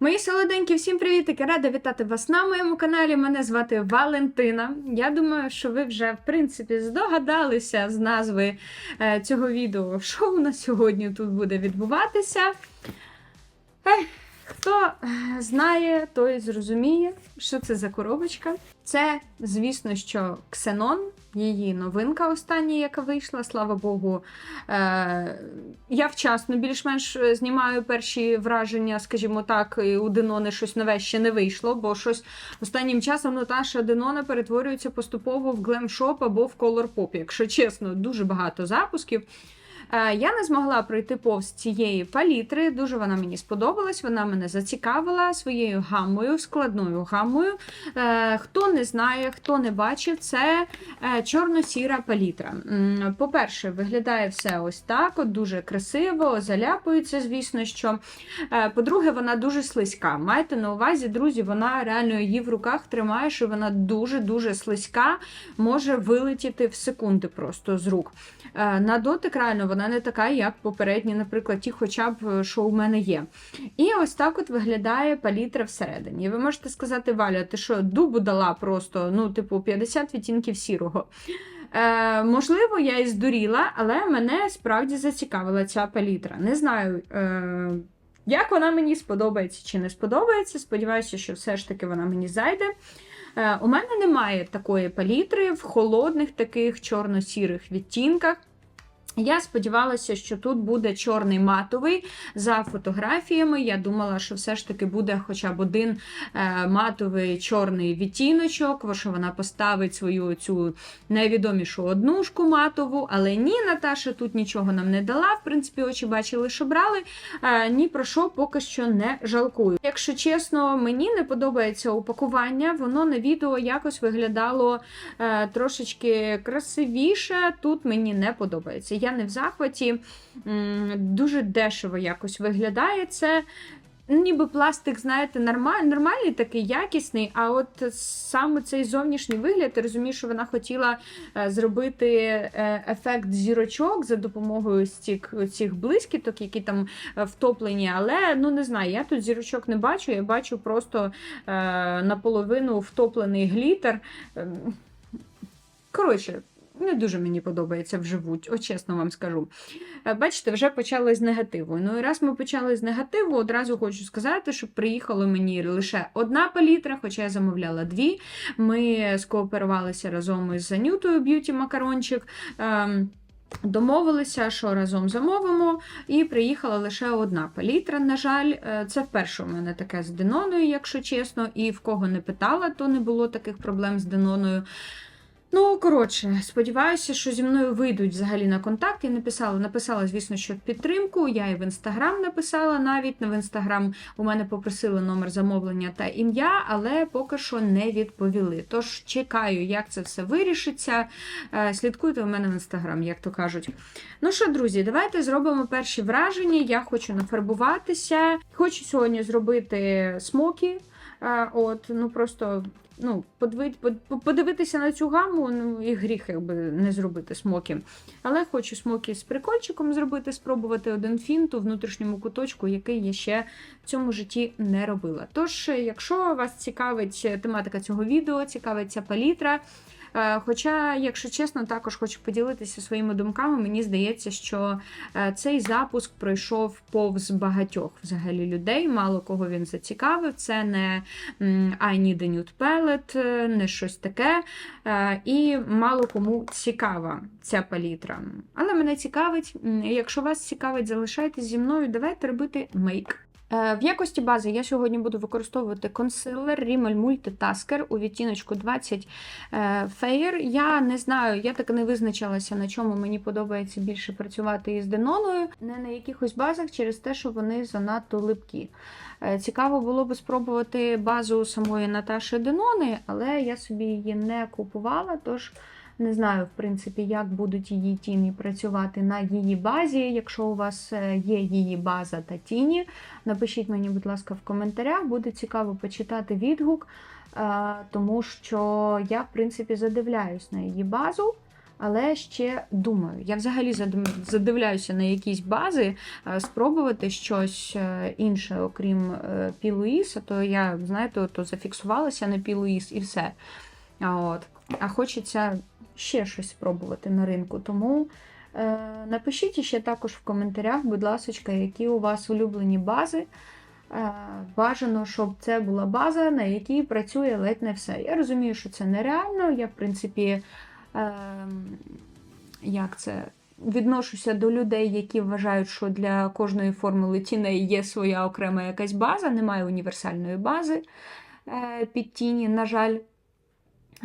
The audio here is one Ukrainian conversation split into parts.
Мої солоденькі, всім привітики! Рада вітати вас на моєму каналі. Мене звати Валентина. Я думаю, що ви вже, в принципі, здогадалися з назви е, цього відео, що у нас сьогодні тут буде відбуватися. Ех, хто е, знає, той зрозуміє, що це за коробочка. Це, звісно, що Ксенон, її новинка остання, яка вийшла. Слава Богу. Е, я вчасно більш-менш знімаю перші враження, скажімо так, і у Денони щось нове ще не вийшло, бо щось останнім часом Наташа Денона перетворюється поступово в глемшоп або в Pop. Якщо чесно, дуже багато запусків. Е, Я не змогла пройти повз цієї палітри. Дуже вона мені сподобалась. Вона мене зацікавила своєю гаммою, складною гаммою. Е, Хто не знає, хто не бачив, це е, чорно-сіра палітра. По-перше, виглядає все ось так, от дуже красиво, заляпується, звісно, що. По-друге, вона дуже слизька. Майте на увазі, друзі, вона реально її в руках тримаєш, і вона дуже-дуже слизька, може вилетіти в секунди просто з рук. Е, На дотик реально вона не така, як попередні, наприклад, ті, хоча б е, що у мене є. І ось так от виглядає палітра всередині. І Ви можете сказати, Валя, ти що, дубу дала просто, ну, типу, 50 відтінків сірого. Е, можливо, я і здуріла, але мене справді зацікавила ця палітра. Не знаю. Е, як вона мені сподобається чи не сподобається. Сподіваюся, що все ж таки вона мені зайде. Е, У мене немає такої палітри в холодних таких чорно-сірих відтінках. Я сподівалася, що тут буде чорний матовий за фотографіями. Я думала, що все ж таки буде хоча б один е, матовий чорний відтіночок, що вона поставить свою цю найвідомішу однушку матову. Але ні, Наташа тут нічого нам не дала. В принципі, очі бачили, що брали. Е, ні про що поки що не жалкую. Якщо чесно, мені не подобається упакування, воно на відео якось виглядало е, трошечки красивіше. Тут мені не подобається. Я не в захваті, дуже дешево якось виглядає це. Ніби пластик, знаєте, нормаль, нормальний, такий якісний, а от саме цей зовнішній вигляд, я розумію, що вона хотіла е, зробити е, ефект зірочок за допомогою цих, цих блискіток, які там е, втоплені. Але ну не знаю, я тут зірочок не бачу, я бачу просто е, наполовину втоплений глітер. Ем, Коротше, не дуже мені подобається вживу, от чесно вам скажу. Е, Бачите, вже почали з негативу. Ну і раз ми почали з негативу, одразу хочу сказати, що приїхало мені лише одна палітра, хоча я замовляла дві. Ми скооперувалися разом із Анютою Б'юті Макарончик. Ем, Домовилися, що разом замовимо, і приїхала лише одна палітра. На жаль, Е, це вперше у мене таке з Деноною, якщо чесно, і в кого не питала, то не було таких проблем з Деноною. Ну, коротше, сподіваюся, що зі мною вийдуть взагалі на контакт. Я написала, написала, звісно, що підтримку. Я і в інстаграм написала навіть. В інстаграм у мене попросили номер замовлення та ім'я, але поки що не відповіли. Тож чекаю, як це все вирішиться. Е, Слідкуйте у мене в інстаграм, як то кажуть. Ну що, друзі, давайте зробимо перші враження. Я хочу нафарбуватися. Хочу сьогодні зробити смокі. Е, От, ну просто ну, подивитися на цю гаму, ну і гріх якби не зробити смокі. Але хочу смокі з прикольчиком зробити, спробувати один фінт у внутрішньому куточку, який я ще в цьому житті не робила. Тож, якщо вас цікавить тематика цього відео, цікавиться палітра. Е, Хоча, якщо чесно, також хочу поділитися своїми думками. Мені здається, що е, цей запуск пройшов повз багатьох взагалі людей. Мало кого він зацікавив. Це не I need a nude palette, е, не щось таке. І мало кому цікава ця палітра. Але мене цікавить, якщо вас цікавить, залишайтесь зі мною. Давайте робити мейк. Е, В якості бази я сьогодні буду використовувати консилер Rimmel Multitasker у відтіночку 20 е, Fair. Я не знаю, я так не визначилася, на чому мені подобається більше працювати із Деноною, не на якихось базах через те, що вони занадто липкі. Е, Цікаво було би спробувати базу самої Наташі Денони, але я собі її не купувала, тож не знаю, в принципі, як будуть її тіні працювати на її базі. Якщо у вас е, є її база та тіні, напишіть мені, будь ласка, в коментарях. Буде цікаво почитати відгук, е, тому що я, в принципі, задивляюсь на її базу. Але ще думаю, я взагалі задивляюся на якісь бази, е, спробувати щось інше, окрім е, Пілуїс, а то я, знаєте, то зафіксувалася на Пілуїс і все. От. А хочеться ще щось спробувати на ринку. Тому е, напишіть ще також в коментарях, будь ласка, які у вас улюблені бази. Е, Бажано, щоб це була база, на якій працює ледь не все. Я розумію, що це нереально. Я, в принципі, ем, як це, відношуся до людей, які вважають, що для кожної формули тіней є своя окрема якась база, немає універсальної бази е, під тіні. На жаль,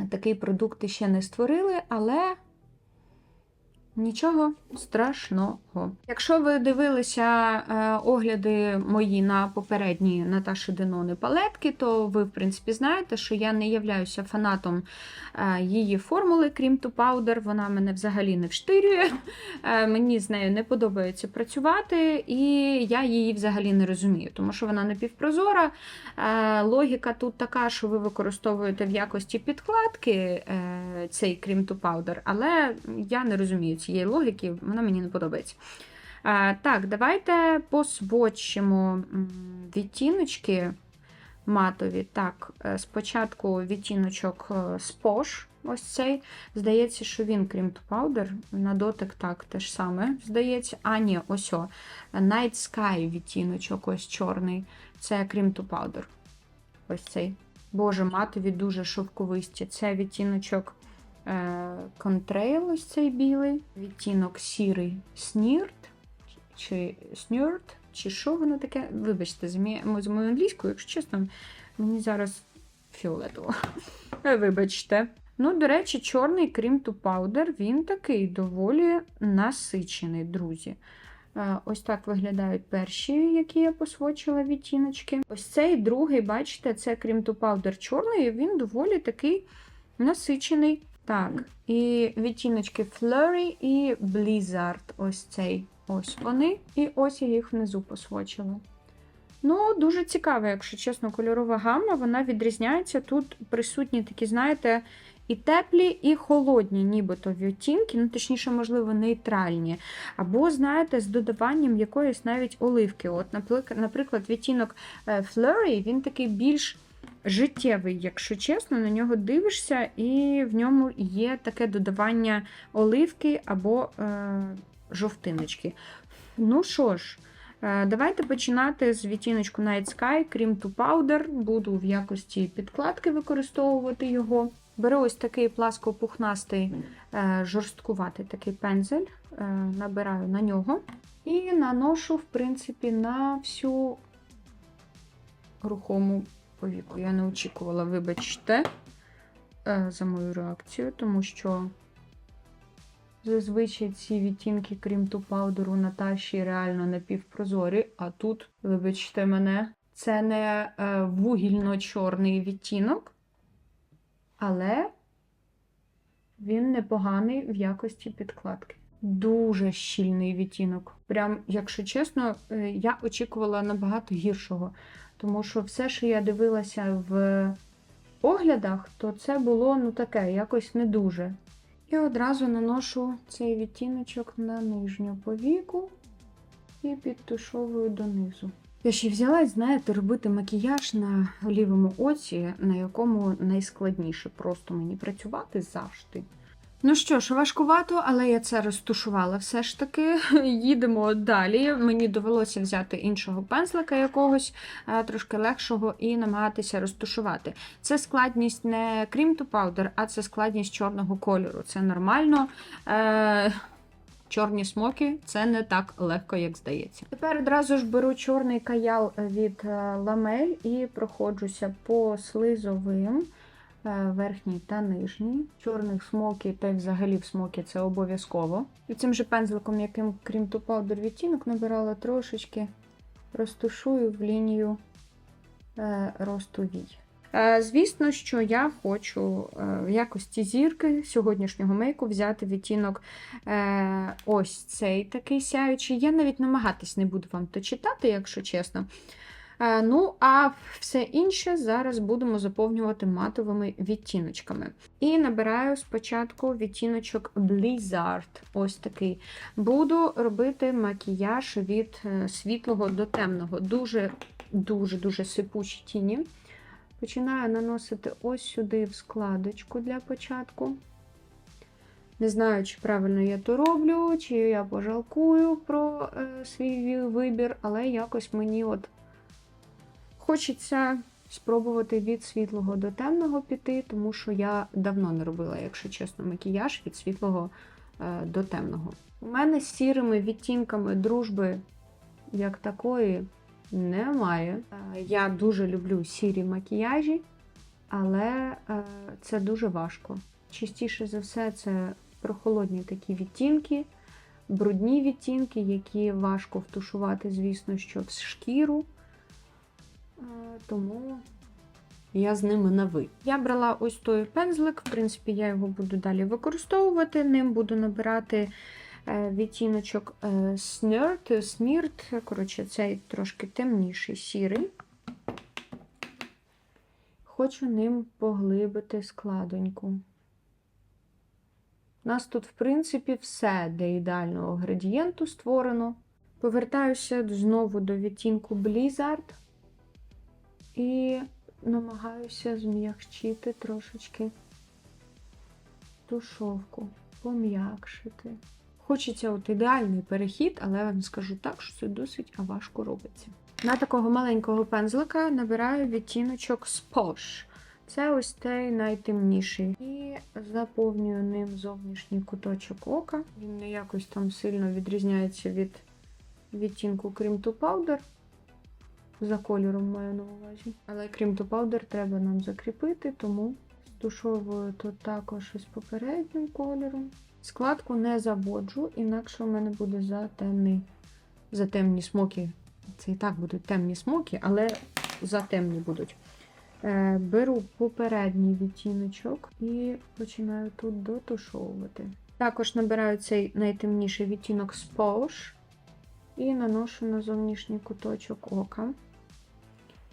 такий продукт ще не створили, але нічого страшного. Якщо ви дивилися е, огляди мої на попередні Наташі Денони палетки, то ви, в принципі, знаєте, що я не являюся фанатом е, її формули, крім ту паудер. Вона мене взагалі не вштирює. Е, мені з нею не подобається працювати, і я її взагалі не розумію, тому що вона напівпрозора. Е, логіка тут така, що ви використовуєте в якості підкладки е, цей крім ту паудер, але я не розумію цієї логіки, вона мені не подобається. Е, так, давайте посводчимо м, відтіночки матові. Так, е, спочатку відтіночок е, Sposh, ось цей. Здається, що він, крім паудер, на дотик так теж саме, здається. А, ні, ось о. Night Sky відтіночок, ось чорний. Це крім паудер. Ось цей. Боже, матові дуже шовковисті. Це відтіночок е, Contrail, ось цей білий. Відтінок сірий Sneered, чи Snurd, чи що воно таке. Вибачте, з моєю англійською, якщо чесно, мені зараз фіолетово. Е, Вибачте. Ну, до речі, чорний крім ту паудер, він такий доволі насичений, друзі. Е, Ось так виглядають перші, які я посвочила відтіночки. Ось цей другий, бачите, це крім ту паудер чорний, він доволі такий насичений. Так, і відтіночки Flurry і Blizzard. Ось цей. Ось вони. І ось я їх внизу посвочила. Ну, дуже цікаво, якщо чесно, кольорова гамма, вона відрізняється. Тут присутні такі, знаєте, і теплі, і холодні, нібито відтінки, ну, точніше, можливо, нейтральні. Або, знаєте, з додаванням якоїсь навіть оливки. От, наприклад, відтінок е, Flurry, він такий більш життєвий, якщо чесно, на нього дивишся, і в ньому є таке додавання оливки або е, жовтиночки. Ну що ж, е, давайте починати з відтіночку Night Sky, крім ту Powder. Буду в якості підкладки використовувати його. Беру ось такий пласко-пухнастий, е, жорсткуватий такий пензель, е, набираю на нього і наношу, в принципі, на всю рухому повіку. Я не очікувала, вибачте, е, за мою реакцію, тому що зазвичай ці відтінки, крім ту паудеру Наташі, реально напівпрозорі, а тут, вибачте мене, це не е, вугільно-чорний відтінок, але він непоганий в якості підкладки. Дуже щільний відтінок. Прям, якщо чесно, е, я очікувала набагато гіршого. Тому що все, що я дивилася в оглядах, то це було ну таке, якось не дуже. І одразу наношу цей відтіночок на нижню повіку і підтушовую донизу. Я ще взялась, знаєте, робити макіяж на лівому оці, на якому найскладніше просто мені працювати завжди. Ну що ж, важкувато, але я це розтушувала все ж таки. Їдемо далі. Мені довелося взяти іншого пензлика якогось, е, трошки легшого, і намагатися розтушувати. Це складність не крім ту паудер, а це складність чорного кольору. Це нормально. Е, Чорні смоки це не так легко, як здається. Тепер одразу ж беру чорний каял від ламель і проходжуся по слизовим верхній та нижній. Чорних смокі та й взагалі в смокі це обов'язково. І цим же пензликом, яким, крім тупаудер відтінок, набирала трошечки, розтушую в лінію е, росту вій. Е, Звісно, що я хочу е, в якості зірки сьогоднішнього мейку взяти відтінок е, ось цей такий сяючий. Я навіть намагатись не буду вам то читати, якщо чесно. Е, Ну, а все інше зараз будемо заповнювати матовими відтіночками. І набираю спочатку відтіночок Blizzard. Ось такий. Буду робити макіяж від е, світлого до темного. Дуже-дуже-дуже сипучі тіні. Починаю наносити ось сюди в складочку для початку. Не знаю, чи правильно я то роблю, чи я пожалкую про е, свій вибір, але якось мені от хочеться спробувати від світлого до темного піти, тому що я давно не робила, якщо чесно, макіяж від світлого е, до темного. У мене з сірими відтінками дружби як такої немає. Е, Я дуже люблю сірі макіяжі, але е, це дуже важко. Частіше за все, це прохолодні такі відтінки, брудні відтінки, які важко втушувати, звісно, що в шкіру. Тому я з ними на ви. Я брала ось той пензлик, в принципі, я його буду далі використовувати. Ним буду набирати е, відтіночок Snert, Smeared, коротше, цей трошки темніший сірий. Хочу ним поглибити складоньку. У нас тут, в принципі, все для ідеального градієнту створено. Повертаюся знову до відтінку Blizzard і намагаюся зм'якчити трошечки тушовку, пом'якшити. Хочеться от ідеальний перехід, але я вам скажу так, що це досить важко робиться. На такого маленького пензлика набираю відтіночок Sposh. Це ось цей найтемніший. І заповнюю ним зовнішній куточок ока. Він не якось там сильно відрізняється від відтінку Cream to Powder. За кольором маю на увазі. Але Cream to Powder треба нам закріпити, тому стушовую тут також із попереднім кольором. Складку не заводжу, інакше у мене буде затемний, затемні смоки. Це і так будуть темні смоки, але затемні будуть. Е, Беру попередній відтіночок і починаю тут дотушовувати. Також набираю цей найтемніший відтінок Sposh і наношу на зовнішній куточок ока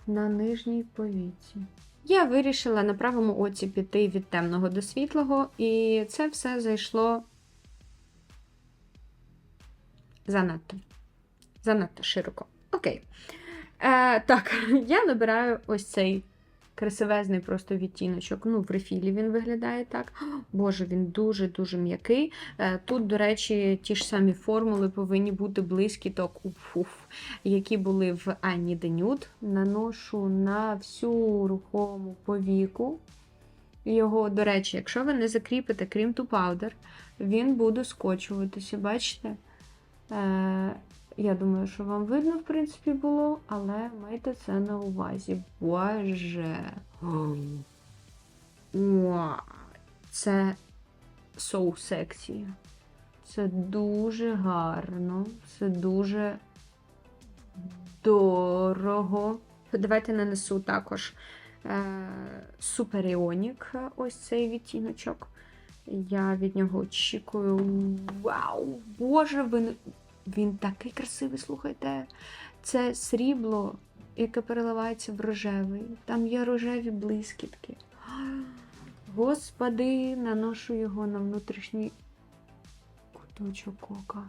на нижній повіці. Я вирішила на правому оці піти від темного до світлого, і це все зайшло занадто. Занадто широко. Окей. Е, Так, я набираю ось цей красивезний просто відтіночок. Ну, в рефілі він виглядає так. Боже, він дуже-дуже м'який. Е, Тут, до речі, ті ж самі формули повинні бути близькі до уф, які були в Анні Денюд. Наношу на всю рухому повіку. Його, до речі, якщо ви не закріпите крім ту паудер, він буде скочуватися, бачите? Е, я думаю, що вам видно, в принципі, було, але майте це на увазі. Боже. Це so sexy. Це дуже гарно, це дуже дорого. Давайте нанесу також е, Суперіонік, ось цей відтіночок. Я від нього очікую. Вау! Боже, він, він такий красивий, слухайте. Це срібло, яке переливається в рожевий. Там є рожеві блискітки. Господи, наношу його на внутрішній куточок ока.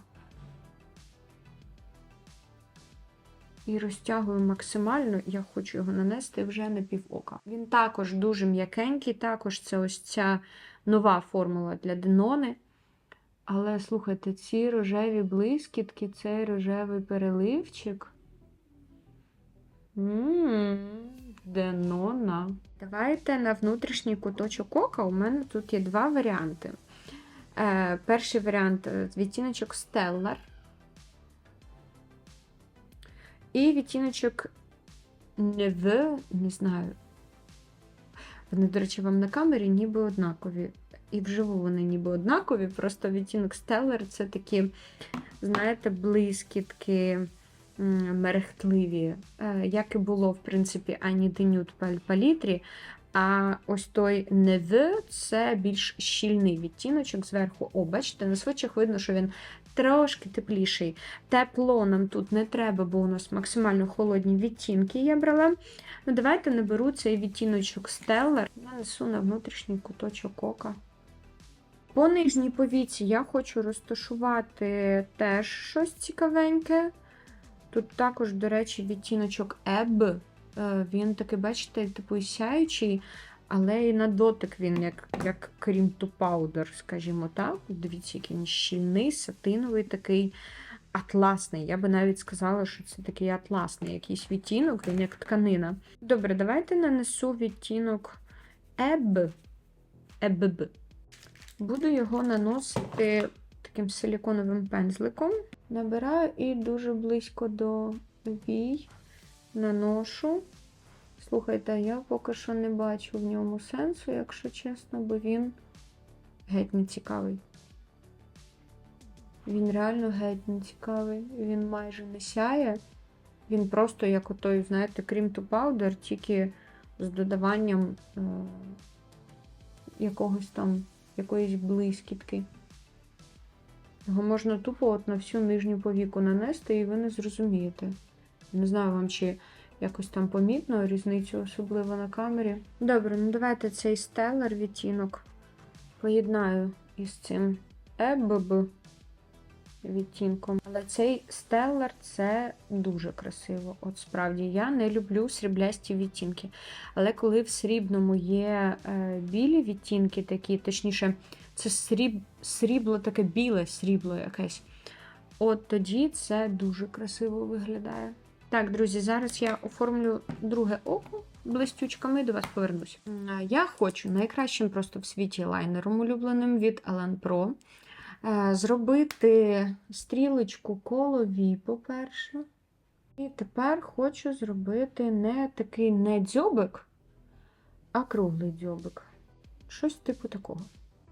І розтягую максимально, я хочу його нанести вже на пів ока. Він також дуже м'якенький, також це ось ця нова формула для Денони. Але слухайте, ці рожеві блискітки, цей рожевий переливчик. Денона. Давайте на внутрішній куточок ока. У мене тут є два варіанти. Е, Перший варіант е, відтіночок Stellar. І відтіночок не знаю. Вони, до речі, вам на камері ніби однакові. І вживу вони ніби однакові, просто відтінок Stellar це такі, знаєте, блискітки мерехтливі, е, як і було, в принципі, Ані Денют палітрі. А ось той Neve це більш щільний відтіночок зверху. О, бачите, на свечах видно, що він трошки тепліший. Тепло нам тут не треба, бо у нас максимально холодні відтінки я брала. Ну, давайте наберу цей відтіночок Stellar. Нанесу на внутрішній куточок ока. По нижній повіці я хочу розташувати теж щось цікавеньке. Тут також, до речі, відтіночок Ebb. Е, Він такий, бачите, типу сяючий, але і на дотик він як, як cream to powder, скажімо так. Дивіться, який він щільний, сатиновий такий атласний. Я би навіть сказала, що це такий атласний якийсь відтінок, він як тканина. Добре, давайте нанесу відтінок Ebb. Ebb. Буду його наносити таким силіконовим пензликом. Набираю і дуже близько до вій наношу. Слухайте, я поки що не бачу в ньому сенсу, якщо чесно, бо він геть не цікавий. Він реально геть не цікавий. Він майже не сяє. Він просто як отой, знаєте, cream to powder, тільки з додаванням е- якогось там, якоїсь блискітки. Його можна тупо от на всю нижню повіку нанести, і ви не зрозумієте. Не знаю вам, чи якось там помітно різницю, особливо на камері. Добре, ну давайте цей стеллар відтінок поєднаю із цим ебб відтінком. Але цей стеллар це дуже красиво. От справді, я не люблю сріблясті відтінки. Але коли в срібному є е, білі відтінки, такі, точніше, це сріб, срібло таке біле срібло якесь. От тоді це дуже красиво виглядає. Так, друзі, зараз я оформлю друге око блистючками і до вас повернусь. Я хочу найкращим просто в світі лайнером улюбленим від Alan Pro зробити стрілочку колові, по-перше. І тепер хочу зробити не такий не дзьобик, а круглий дзьобик. Щось типу такого.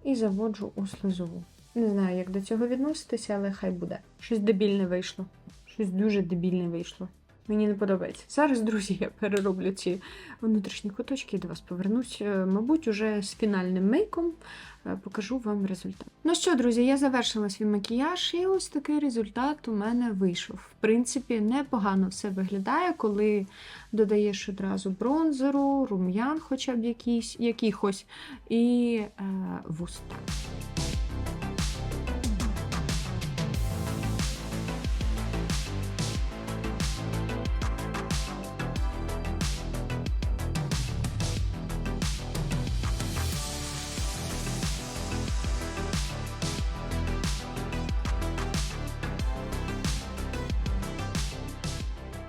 І заводжу у слизову. Не знаю, як до цього відноситися, але хай буде. Щось дебільне вийшло. Щось дуже дебільне вийшло. Мені не подобається. Зараз, друзі, я перероблю ці внутрішні куточки і до вас повернусь. Е, Мабуть, уже з фінальним мейком е, покажу вам результат. Ну що, друзі, я завершила свій макіяж, і ось такий результат у мене вийшов. В принципі, непогано все виглядає, коли додаєш одразу бронзеру, рум'ян, хоча б якісь, якихось, і е, вуста.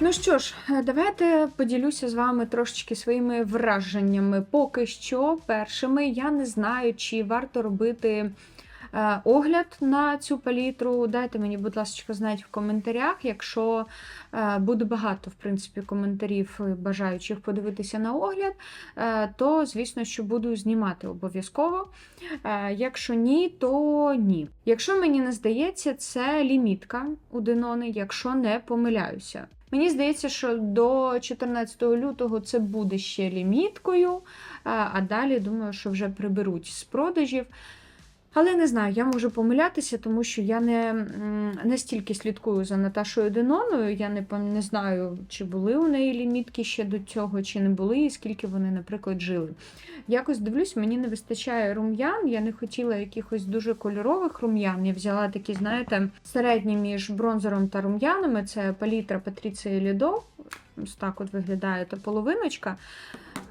Ну що ж, давайте поділюся з вами трошечки своїми враженнями. Поки що, першими я не знаю, чи варто робити огляд на цю палітру. Дайте мені, будь ласка, знати в коментарях. Якщо е, буде багато, в принципі, коментарів е, бажаючих подивитися на огляд, е, то, звісно, що буду знімати обов'язково. Е, Якщо ні, то ні. Якщо мені не здається, це лімітка у Денони, якщо не помиляюся. Мені здається, що до 14 лютого це буде ще ліміткою, а далі думаю, що вже приберуть з продажів. Але не знаю, я можу помилятися, тому що я не настільки слідкую за Наташою Деноною. Я не, не знаю, чи були у неї лімітки ще до цього, чи не були, і скільки вони, наприклад, жили. Якось дивлюсь, мені не вистачає рум'ян. Я не хотіла якихось дуже кольорових рум'ян. Я взяла такі, знаєте, середні між бронзером та рум'янами. Це палітра Патріція Лідо. Ось так от виглядає та половиночка.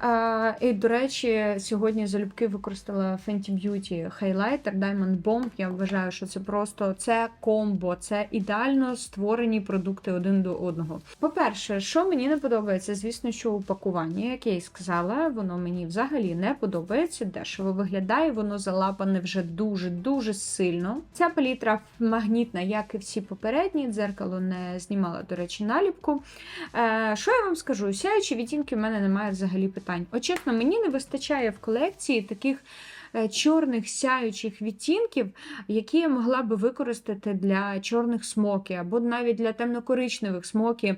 А, і, до речі, сьогодні залюбки використала Fenty Beauty Highlighter Diamond Bomb. Я вважаю, що це просто це комбо, це ідеально створені продукти один до одного. По-перше, що мені не подобається, звісно, що упакування, як я і сказала, воно мені взагалі не подобається. Дешево виглядає, воно залапане вже дуже-дуже сильно. Ця палітра магнітна, як і всі попередні. Дзеркало не знімала, до речі, наліпку. Е, що я вам скажу? Сяючі відтінки в мене немає взагалі питань. От чесно, мені не вистачає в колекції таких е, чорних сяючих відтінків, які я могла би використати для чорних смоки, або навіть для темно-коричневих смокі.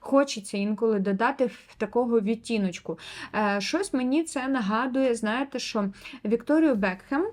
Хочеться інколи додати в такого відтіночку. Е, Щось мені це нагадує, знаєте, що Вікторію Бекхем.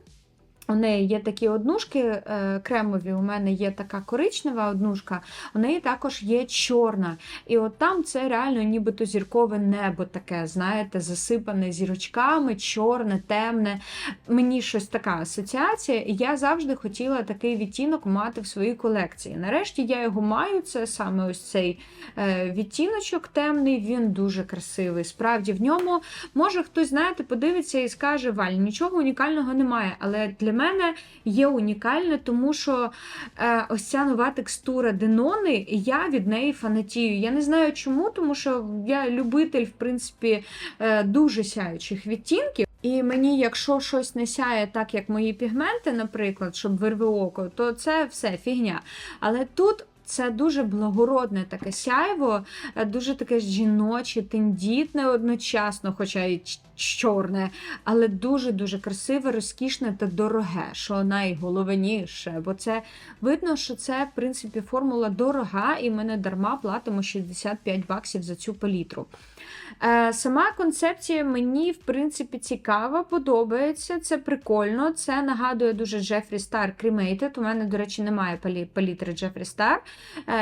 У неї є такі однушки е, кремові, у мене є така коричнева однушка, у неї також є чорна. І от там це реально нібито зіркове небо таке, знаєте, засипане зірочками, чорне, темне. Мені щось така асоціація, і я завжди хотіла такий відтінок мати в своїй колекції. Нарешті я його маю, це саме ось цей е, відтіночок темний, він дуже красивий. Справді в ньому може хтось, знаєте, подивиться і скаже, Валь, нічого унікального немає. Але для мене є унікальне, тому що е, ось ця нова текстура Денони, я від неї фанатію. Я не знаю чому, тому що я любитель, в принципі, е, дуже сяючих відтінків. І мені, якщо щось не сяє так, як мої пігменти, наприклад, щоб вирви око, то це все фігня. Але тут. Це дуже благородне таке сяйво, е, дуже таке жіноче, тендітне одночасно, хоча й чорне, але дуже-дуже красиве, розкішне та дороге, що найголовніше. Бо це видно, що це, в принципі, формула дорога, і ми не дарма платимо 65 баксів за цю палітру. Е, Сама концепція мені, в принципі, цікава, подобається. Це прикольно. Це нагадує дуже Джефрі Стар Cremated. У мене, до речі, немає палітри Джефрі Стар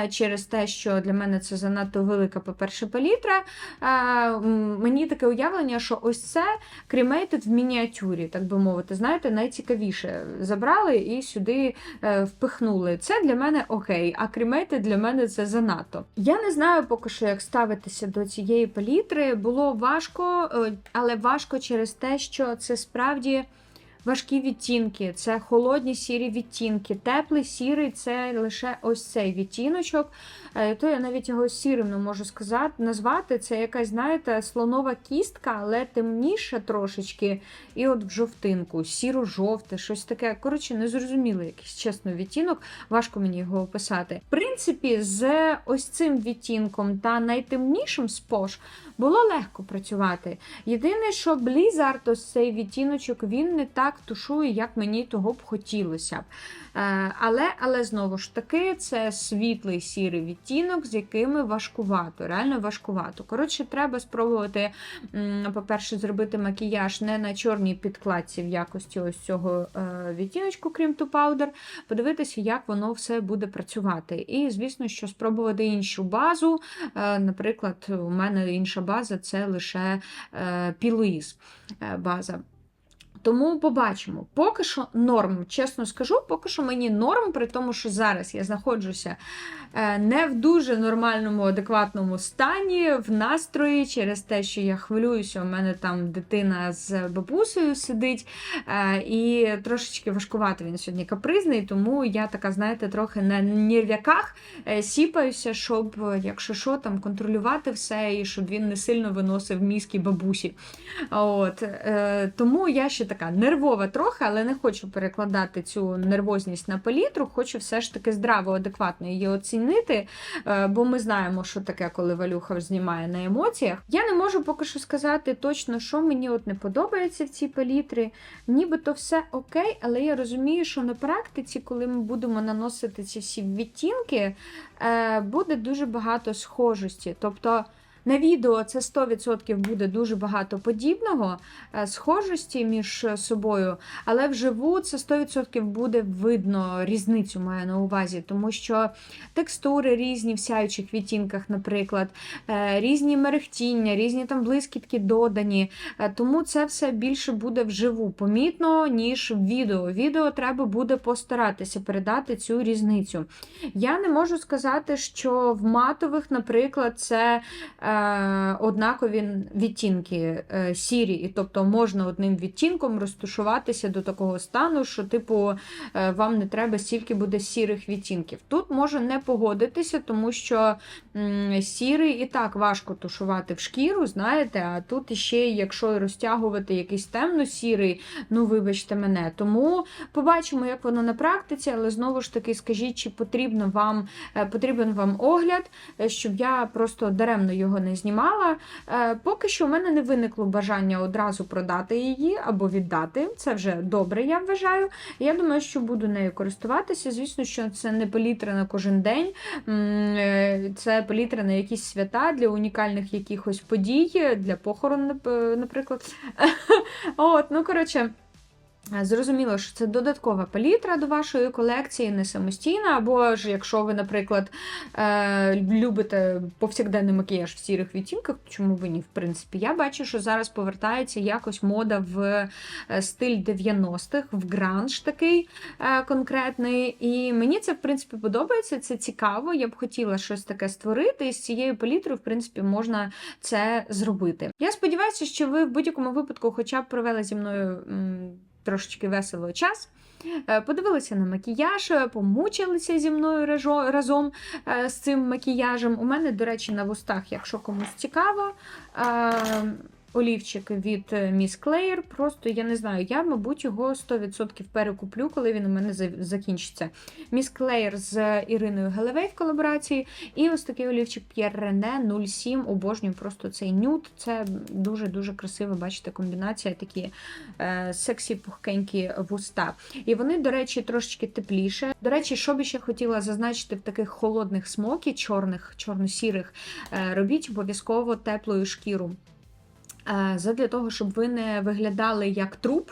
через те, що для мене це занадто велика, по-перше, палітра. Е, Мені таке уявлення, що ось це Cremated в мініатюрі, так би мовити. Знаєте, найцікавіше забрали і сюди е, впихнули. Це для мене окей, а Cremated для мене це занадто. Я не знаю поки що, як ставитися до цієї палітри. Було важко, е, але важко через те, що це справді. Важкі відтінки, це холодні сірі відтінки. Теплий сірий це лише ось цей відтіночок. Е, То я навіть його сірим не можу сказати, назвати. Це якась, знаєте, слонова кістка, але темніша трошечки. І от в жовтинку, сіро-жовте, щось таке. Коротше, незрозумілий якийсь чесно відтінок, важко мені його описати. В принципі, з ось цим відтінком та найтемнішим Posh було легко працювати. Єдине, що Blizzard, ось цей відтіночок, він не так тушує, як мені того б хотілося. Е, Але, але знову ж таки, це світлий сірий відтінок, з якими важкувато, реально важкувато. Коротше, треба спробувати, по-перше, зробити макіяж не на чорній підкладці в якості ось цього е, відтіночку, крім ту Powder, подивитися, як воно все буде працювати. І, звісно, що спробувати іншу базу. Е, Наприклад, у мене інша база це лише е, база. Тому побачимо. Поки що норм, чесно скажу, поки що мені норм, при тому, що зараз я знаходжуся е, не в дуже нормальному, адекватному стані, в настрої, через те, що я хвилююся, у мене там дитина з бабусею сидить, е, і трошечки важкувато він сьогодні капризний, тому я така, знаєте, трохи на нервяках е, сіпаюся, щоб, якщо що, там контролювати все, і щоб він не сильно виносив мізки бабусі. От, тому я ще така нервова трохи, але не хочу перекладати цю нервозність на палітру. Хочу все ж таки здраво, адекватно її оцінити, е, бо ми знаємо, що таке, коли Валюха знімає на емоціях. Я не можу поки що сказати точно, що мені от не подобається в цій палітрі. Нібито все окей, але я розумію, що на практиці, коли ми будемо наносити ці всі відтінки, е, буде дуже багато схожості. Тобто. На відео це 100% буде дуже багато подібного, е, схожості між собою, але вживу це 100% буде видно різницю маю на увазі, тому що текстури різні в сяючих відтінках, наприклад, е, різні мерехтіння, різні там блискітки додані. Е, Тому це все більше буде вживу помітно, ніж в відео. Відео треба буде постаратися передати цю різницю. Я не можу сказати, що в матових, наприклад, це однакові відтінки е, сірі, і тобто можна одним відтінком розташуватися до такого стану, що, типу, е, вам не треба стільки буде сірих відтінків. Тут можу не погодитися, тому що сірий і так важко тушувати в шкіру, знаєте, а тут іще, якщо розтягувати якийсь темно-сірий, ну вибачте мене. Тому побачимо, як воно на практиці, але знову ж таки, скажіть, чи потрібно вам, е, потрібен вам огляд, е, щоб я просто даремно його не знімала. Е, Поки що в мене не виникло бажання одразу продати її або віддати. Це вже добре, я вважаю. Я думаю, що буду нею користуватися. Звісно, що це не палітра на кожен день, е, це палітра на якісь свята для унікальних якихось подій, для похорон, наприклад. От, ну коротше. Е, Зрозуміло, що це додаткова палітра до вашої колекції, не самостійна. Або ж, якщо ви, наприклад, е, любите повсякденний макіяж в сірих відтінках, чому ви ні, в принципі, я бачу, що зараз повертається якось мода в е, стиль 90-х, в гранж такий конкретний. І мені це, в принципі, подобається, це цікаво. Я б хотіла щось таке створити, і з цією палітрою, в принципі, можна це зробити. Я сподіваюся, що ви в будь-якому випадку, хоча б провели зі мною. Трошечки весело час. Е, Подивилися на макіяж, е, помучилися зі мною разом е, з цим макіяжем. У мене, до речі, на вустах, якщо комусь цікаво, олівчик від е, Miss Claire. Просто я не знаю, я, мабуть, його 100% перекуплю, коли він у мене закінчиться. Miss Claire з Іриною Гелевей в колаборації. І ось такий олівчик Pierre René 07. Обожнюю просто цей нюд. Це дуже-дуже красива, бачите, комбінація, такі е, сексі пухкенькі вуста. І вони, до речі, трошечки тепліше. До речі, що би ще хотіла зазначити в таких холодних смокі, чорних, чорно-сірих, е, робіть обов'язково теплою шкіру. Е, Задля того, щоб ви не виглядали як труп.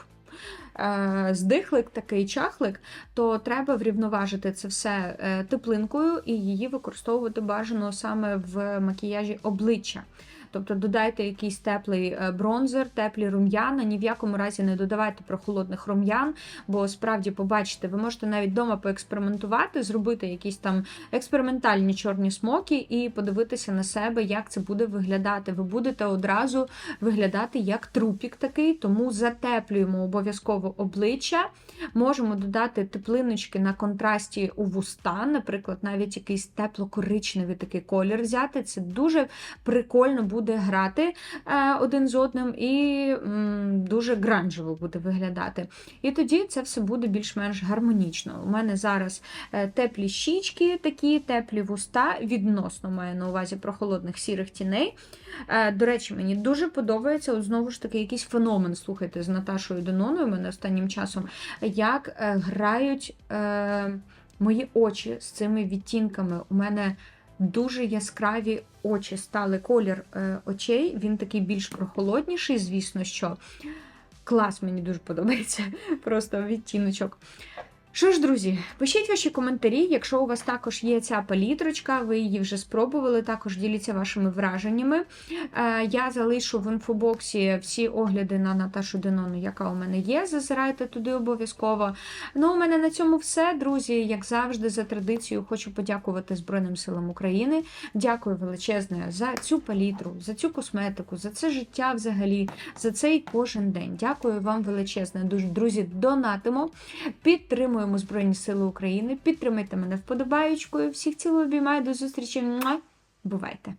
е, Здихлик, такий чахлик, то треба врівноважити це все е, теплинкою і її використовувати бажано саме в макіяжі обличчя. Тобто додайте якийсь теплий е, бронзер, теплі рум'яна. Ні в якому разі не додавайте прохолодних рум'ян, бо справді побачите, ви можете навіть вдома поекспериментувати, зробити якісь там експериментальні чорні смоки і подивитися на себе, як це буде виглядати. Ви будете одразу виглядати як трупік такий, тому затеплюємо обов'язково обличчя. Можемо додати теплиночки на контрасті у вуста, наприклад, навіть якийсь тепло-коричневий такий колір взяти. Це дуже прикольно буде грати е, один з одним і дуже гранжево буде виглядати. І тоді це все буде більш-менш гармонічно. У мене зараз е, теплі щічки, такі теплі вуста, відносно маю на увазі прохолодних сірих тіней. Е, До речі, мені дуже подобається от знову ж таки якийсь феномен. Слухайте, з Наташою Деноною мене останнім часом, як грають мої очі з цими відтінками. У мене дуже яскраві очі стали колір е, очей. Він такий більш прохолодніший, звісно, що клас мені дуже подобається. Просто відтіночок. Що ж, друзі, пишіть ваші коментарі, якщо у вас також є ця палітрочка, ви її вже спробували, також діліться вашими враженнями. Е, Я залишу в інфобоксі всі огляди на Наташу Денону, яка у мене є. Зазирайте туди обов'язково. Ну, у мене на цьому все, друзі. Як завжди, за традицією, хочу подякувати Збройним силам України. Дякую величезне за цю палітру, за цю косметику, за це життя взагалі, за цей кожен день. Дякую вам величезне. Друзі, донатимо, підтримуємо Збройні Сили України. Підтримайте мене вподобаючкою. Всіх цілу обіймаю. До зустрічі. Бувайте!